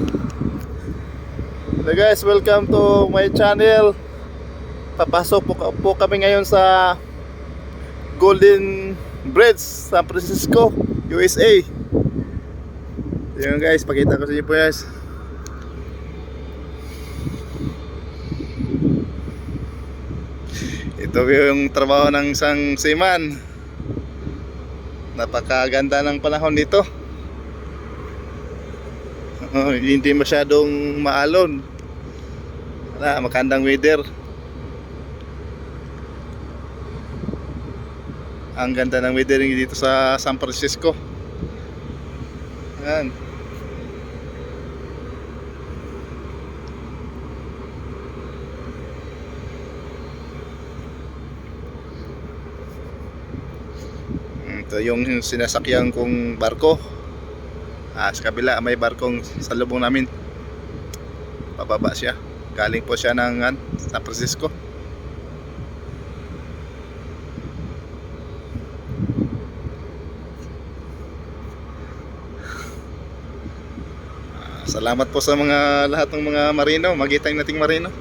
Hello guys, welcome to my channel. Papasok po, po kami ngayon sa Golden Bridge, San Francisco, USA. Yun guys, pakita ko sa inyo po guys. Ito yung trabaho ng isang seaman. Napakaganda ng panahon dito. Oh, hindi masyadong maalon. Wala, makandang weather. Ang ganda ng weather dito sa San Francisco. Yan. Ito yung sinasakyan kong barko. Ah, sa kabila may barkong sa lubong namin. Pababa siya. Galing po siya ng an, San Francisco. Ah, Salamat po sa mga lahat ng mga marino, magitang nating marino.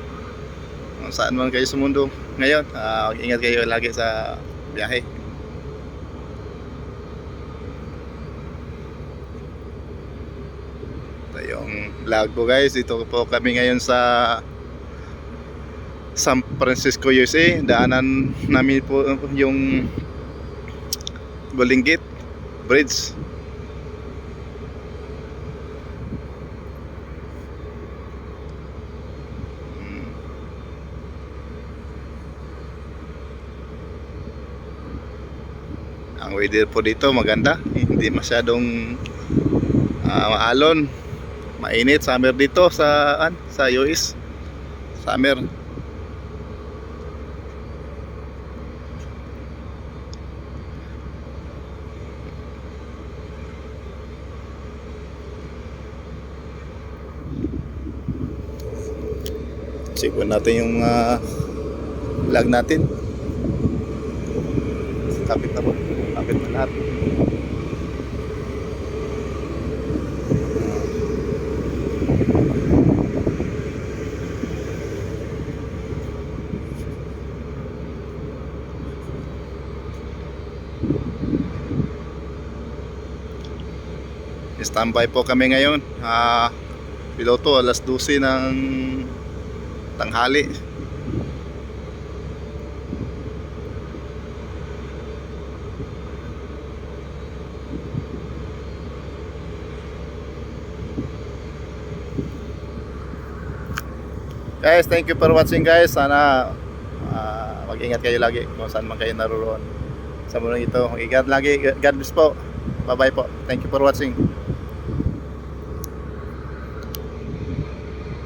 Saan man kayo sa mundo ngayon, ah, ingat kayo lagi sa biyahe. Ito yung vlog ko guys. Ito po kami ngayon sa San Francisco, USA. Daanan namin po yung Golden Gate Bridge. Mm. Ang weather po dito maganda. Hindi masyadong Ah, maalon mainit. Summer dito sa an sa US summer. Po natin yung mga vlog natin. Kapit na po. Kapit na lahat Standby po kami ngayon. Ah, piloto alas 12 ng tanghali. Guys, thank you for watching guys. Sana ah, mag-ingat kayo lagi kung saan man kayo naroon sa mundo ito. Ingat lagi. God bless po. Bye-bye po. Thank you for watching.